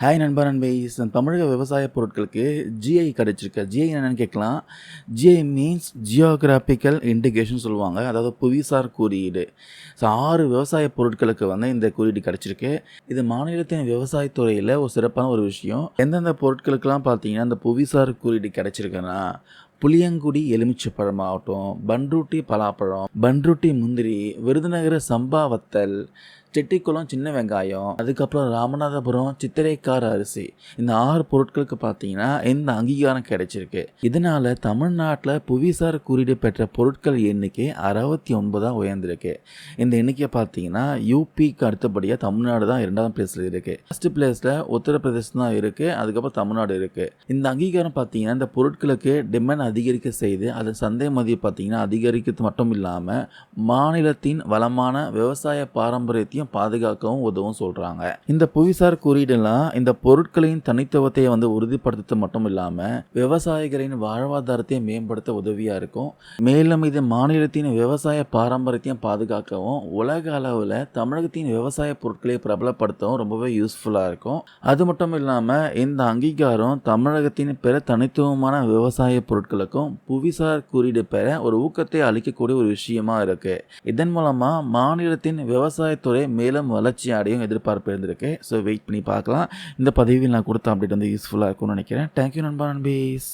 Hi நண்பா நண்பைஸ் தமிழக விவசாய பொருட்களுக்கு ஜிஐ கிடைச்சிருக்கு. ஜிஐ என்னென்னு கேட்கலாம். ஜிஐ மீன்ஸ் ஜியோகிராஃபிக்கல் இண்டிகேஷன் சொல்லுவாங்க. அதாவது புவிசார் குறியீடு. ஸோ ஆறு விவசாய பொருட்களுக்கு வந்து இந்த குறியீடு கிடச்சிருக்கு. இது மாநிலத்தின் விவசாயத்துறையில் ஒரு சிறப்பான ஒரு விஷயம். எந்தெந்த பொருட்களுக்கெல்லாம் பார்த்தீங்கன்னா இந்த புவிசார் குறியீடு கிடச்சிருக்குன்னா புளியங்குடி எலுமிச்சப்பழம் ஆகட்டும் பன்ருட்டி பலாப்பழம் பன்ருட்டி முந்திரி விருதுநகர சம்பாவத்தல் செட்டிக்குளம் சின்ன வெங்காயம் அதுக்கப்புறம் ராமநாதபுரம் சித்திரைக்கார அரிசி. இந்த ஆறு பொருட்களுக்கு பார்த்தீங்கன்னா இந்த அங்கீகாரம் கிடைச்சிருக்கு? இதனால தமிழ்நாட்டில் புவிசார் குறியீடு பெற்ற பொருட்கள் எண்ணிக்கை அறுபத்தி ஒன்பதாக உயர்ந்திருக்கு. இந்த எண்ணிக்கை பார்த்தீங்கன்னா யூபிக்கு அடுத்தபடியாக தமிழ்நாடு தான் இரண்டாவது பிளேஸில் இருக்குது ஃபர்ஸ்ட் பிளேஸில் உத்தரப்பிரதேசம் தான் இருக்குது அதுக்கப்புறம் தமிழ்நாடு இருக்குது இந்த அங்கீகாரம் பார்த்தீங்கன்னா இந்த பொருட்களுக்கு டிமாண்ட் அதிகரிக்க செய்து அதன் சந்தை மதிப்பு பார்த்தீங்கன்னா அதிகரிக்கிறது மட்டும் இல்லாமல் மாநிலத்தின் வளமான விவசாய பாரம்பரியத்தையும் பாதுகாக்கவும் உதவும் சொல்கிறாங்க இந்த புவிசார் குறியீடுலாம் இந்த பொருட்களின் தனித்துவத்தை வந்து உறுதிப்படுத்த மட்டும் இல்லாமல் விவசாயிகளின் வாழ்வாதாரத்தை மேம்படுத்த உதவியாக இருக்கும். மேலும் இது மாநிலத்தின் விவசாய பாரம்பரியத்தையும் பாதுகாக்கவும் உலக அளவில் தமிழகத்தின் விவசாய பொருட்களை பிரபலப்படுத்தவும் ரொம்பவே யூஸ்ஃபுல்லாக இருக்கும். அது மட்டும் இல்லாமல் இந்த அங்கீகாரம் தமிழகத்தின் பிற தனித்துவமான விவசாய பொருட்களுக்கும் புவிசார் குறியீடு பெற ஒரு ஊக்கத்தை அளிக்கக்கூடிய ஒரு விஷயமா இருக்கு. இதன் மூலமாக மாநிலத்தின் விவசாயத்துறை மேலும் வளர்ச்சி அடையும் எதிர்பார்ப்பு இருந்திருக்கு. ஸோ வெயிட் பண்ணி பார்க்கலாம். இந்த பதிவில் நான் கொடுத்த அப்டேட் வந்து யூஸ்ஃபுல்லாக இருக்கும்னு நினைக்கிறேன். தேங்க்யூ நண்பா நண்பீஸ்.